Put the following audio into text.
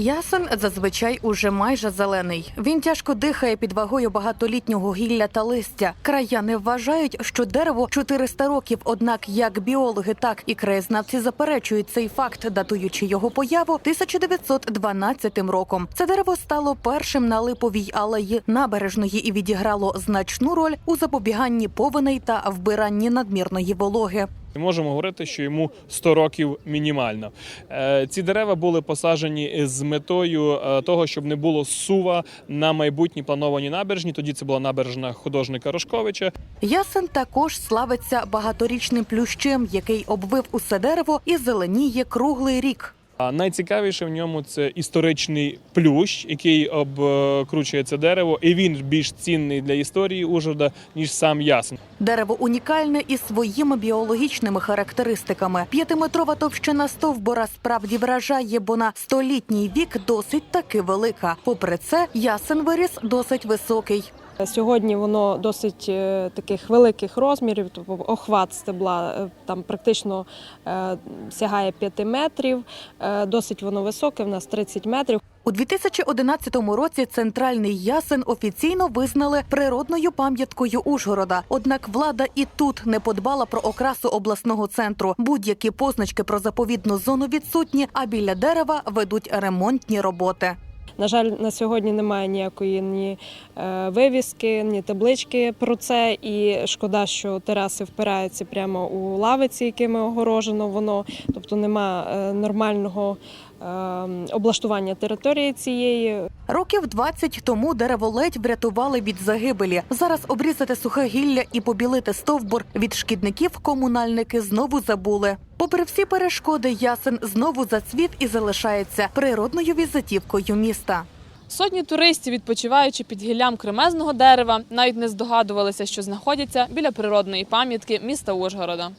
Ясен зазвичай уже майже зелений. Він тяжко дихає під вагою багатолітнього гілля та листя. Краяни вважають, що дерево 400 років. Однак як біологи, так і краєзнавці заперечують цей факт, датуючи його появу 1912 роком. Це дерево стало першим на липовій алеї набережної і відіграло значну роль у запобіганні повеней та вбиранні надмірної вологи. І можемо говорити, що йому 100 років мінімально. Е, Ці дерева були посаджені з метою е, того, щоб не було сува на майбутні плановані набережні. Тоді це була набережна художника Рожковича. Ясен також славиться багаторічним плющем, який обвив усе дерево і зеленіє круглий рік. А найцікавіше в ньому це історичний плющ, який обкручує це дерево, і він більш цінний для історії Ужгорода, ніж сам ясен. Дерево унікальне і своїми біологічними характеристиками. П'ятиметрова товщина стовбура справді вражає, бо на столітній вік досить таки велика. Попри це, ясен виріс досить високий. Сьогодні воно досить е, таких великих розмірів, тобто охват стебла е, там практично е, сягає 5 метрів. Досить воно високе, в нас 30 метрів. У 2011 році центральний ясен офіційно визнали природною пам'яткою Ужгорода. Однак влада і тут не подбала про окрасу обласного центру. Будь-які позначки про заповідну зону відсутні, а біля дерева ведуть ремонтні роботи. На жаль, на сьогодні немає ніякої ні е, вивіски, ні таблички про це. І шкода, що тераси впираються прямо у лавиці, якими огорожено воно, тобто нема е, нормального облаштування території цієї. Років 20 тому дерево ледь врятували від загибелі. Зараз обрізати сухе гілля і побілити стовбур від шкідників комунальники знову забули. Попри всі перешкоди, ясен знову зацвів і залишається природною візитівкою міста. Сотні туристів, відпочиваючи під гіллям кремезного дерева, навіть не здогадувалися, що знаходяться біля природної пам'ятки міста Ужгорода.